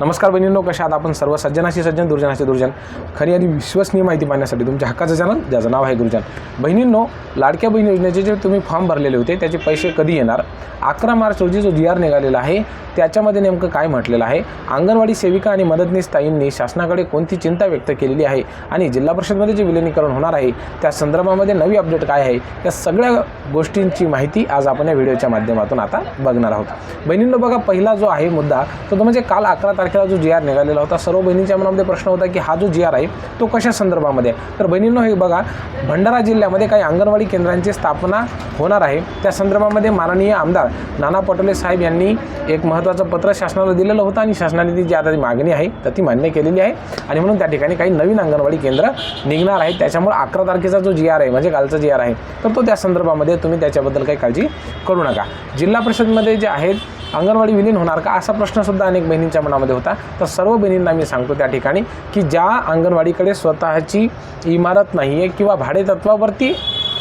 नमस्कार बहिणींनो कशा आहात आपण सर्व? सज्जनाशी सज्जन दुर्जनाशी दुर्जन. खरी आणि विश्वसनीय माहिती पाहण्यासाठी तुमच्या हक्काचं चॅनल ज्याचं नाव आहे गुरुजन. बहिणींनो लाडक्या बहीण योजनेचे जे तुम्ही फॉर्म भरलेले होते त्याचे पैसे कधी येणार? अकरा मार्च रोजी जो जी आर निघालेला आहे त्याच्यामध्ये नेमकं काय म्हटलेलं आहे? अंगणवाडी सेविका आणि मदतनीस ताईंनी शासनाकडे कोणती चिंता व्यक्त केलेली आहे? आणि जिल्हा परिषदमध्ये जे विलिनीकरण होणार आहे त्या संदर्भामध्ये नवी अपडेट काय आहे? या सगळ्या गोष्टींची माहिती आज आपण या व्हिडिओच्या माध्यमातून आता बघणार आहोत. बहिणींनो बघा पहिला जो आहे मुद्दा तो तो म्हणजे काल अकरा तारखेला जो जी आर निघालेला होता सर्व बहिणींच्या मनामध्ये प्रश्न होता की हा जो जी आर आहे तो कशा संदर्भामध्ये तर बहिणींनो हे बघा भंडारा जिल्ह्यामध्ये काही अंगणवाडी केंद्रांची स्थापना होणार आहे. त्या संदर्भामध्ये माननीय आमदार नाना पटोले साहेब यांनी एक महत्त्वाचं पत्र शासनाला दिलेलं होतं आणि शासनाने ती जी आता मागणी आहे तर ती मान्य केलेली आहे. आणि म्हणून त्या ठिकाणी काही नवीन अंगणवाडी केंद्र निघणार आहेत. त्याच्यामुळे अकरा तारखेचा जो जी आर आहे म्हणजे कालचा जी आर आहे तर तो त्या संदर्भामध्ये तुम्ही त्याच्याबद्दल काही काळजी करू नका. जिल्हा परिषदमध्ये जे आहेत अंगणवाडी विलीन होणार का? असा प्रश्नसुद्धा अनेक बहिणींच्या मनामध्ये होता. तर सर्व बहिणींना मी सांगतो त्या ठिकाणी की ज्या अंगणवाडीकडे स्वतःची इमारत नाही आहे किंवा भाडेतत्वावरती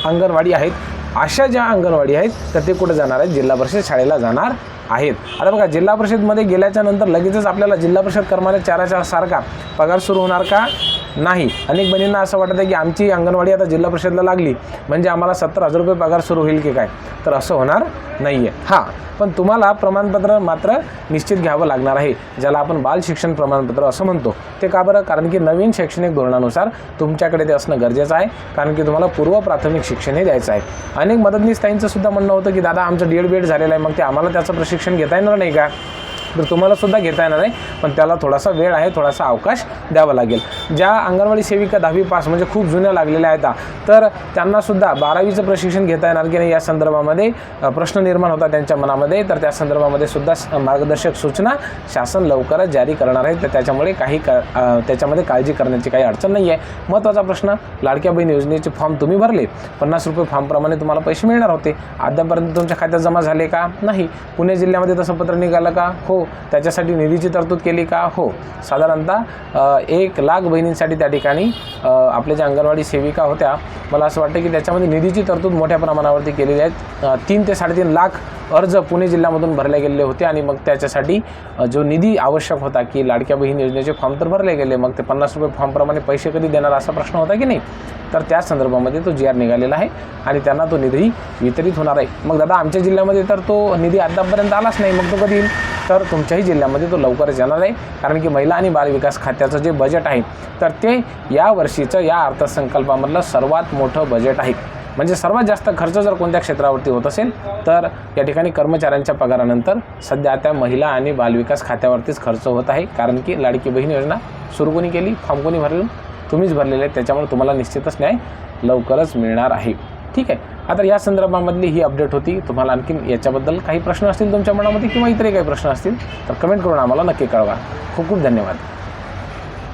अंगणवाडी आहेत अशा ज्या अंगणवाडी आहेत तर ते कुठे जाणार आहेत? जिल्हा परिषद शाळेला जाणार आहेत. आता बघा जिल्हा परिषदमध्ये गेल्याच्यानंतर लगेचच आपल्याला जिल्हा परिषद कर्मचाऱ्याच्या सारखा पगार सुरू होणार का? नाही. अनेक बहिणींना असं वाटतं आहे की आमची अंगणवाडी आता जिल्हा परिषदला लागली. म्हणजे आम्हाला सत्तर हजार रुपये पगार सुरू होईल की काय? तर असं होणार नाही आहे हां. पण तुम्हाला प्रमाणपत्र मात्र निश्चित घ्यावं लागणार आहे ज्याला आपण बाल शिक्षण प्रमाणपत्र असं म्हणतो. ते का बरं? कारण की नवीन शैक्षणिक धोरणानुसार तुमच्याकडे ते असणं गरजेचं आहे कारण की तुम्हाला पूर्व प्राथमिक शिक्षण हे द्यायचं आहे. अनेक मदतनीस ताईंचं सुद्धा म्हणणं होतं की दादा आमचं डी एड बी एड झालेलं आहे मग ते आम्हाला त्याचं प्रश्न प्रशिक्षण घेता येणार नाही का? तर तुम्हाला सुद्धा घेता येणार आहे पण त्याला थोडासा वेळ आहे थोडासा अवकाश द्यावा लागेल. ज्या अंगणवाडी सेविका दहावी पास म्हणजे खूप जुन्या लागलेल्या आहेत तर त्यांनासुद्धा बारावीचं प्रशिक्षण घेता येणार की नाही या संदर्भामध्ये प्रश्न निर्माण होता त्यांच्या मनामध्ये तर त्या संदर्भामध्ये सुद्धा स- मार्गदर्शक सूचना शासन लवकरच जारी करणार आहे. तर त्याच्यामुळे काही का त्याच्यामध्ये काळजी करण्याची काही अडचण नाही आहे महत्त्वाचा प्रश्न लाडक्या बहीण योजनेचे फॉर्म तुम्ही भरले पन्नास रुपये फॉर्मप्रमाणे तुम्हाला पैसे मिळणार होते. आतापर्यंत तुमच्या खात्यात जमा झाले का? नाही. पुणे जिल्ह्यामध्ये तसं पत्र निघालं का? हो. त्याच्यासाठी निधीची तरतूद केली का? हो. साधारणतः एक लाख बहिणींसाठी त्या ठिकाणी आपल्या ज्या अंगणवाडी सेविका होत्या मला असं वाटतं की त्याच्यामध्ये निधीची तरतूद मोठ्या प्रमाणावरती केलेली आहेत. तीन ते साडेतीन लाख अर्ज पुणे जिल्ह्यामधून भरले गेलेले होते आणि मग त्याच्यासाठी जो निधी आवश्यक होता की लाडक्या बहीण योजनेचे फॉर्म तर भरले गेले मग ते पन्नास रुपये फॉर्मप्रमाणे पैसे कधी देणार असा प्रश्न होता की नाही? तर त्या संदर्भामध्ये तो जी आर निघालेला आहे आणि त्यांना तो निधी वितरित होणार आहे. मग दादा आमच्या जिल्ह्यामध्ये तर तो निधी आतापर्यंत आलाच नाही. मग तो कधी येईल? तर तुमच्याही जिल्ह्यामध्ये तो लवकरच येणार आहे. कारण की महिला आणि बालविकास खात्याचं जे बजेट आहे तर ते या वर्षीचं या अर्थसंकल्पामधलं सर्वात मोठं बजेट आहे. म्हणजे सर्वात जास्त खर्च जर कोणत्या क्षेत्रावरती होत असेल तर या ठिकाणी कर्मचाऱ्यांच्या पगारानंतर सध्या त्या महिला आणि बालविकास खात्यावरतीच खर्च होत आहे. कारण की लाडकी बहीण योजना सुरू कोणी केली फॉर्म कोणी भरले? तुम्हीच भरलेले आहेत त्याच्यामुळे तुम्हाला निश्चितच न्याय लवकरच मिळणार आहे. ठीक आहे. आता या संदर्भामधली ही अपडेट होती. तुम्हाला आणखीन याच्याबद्दल काही प्रश्न असतील तुमच्या मनामध्ये किंवा इतरही काही प्रश्न असतील तर कमेंट करून आम्हाला नक्की कळवा. खूप खूप धन्यवाद.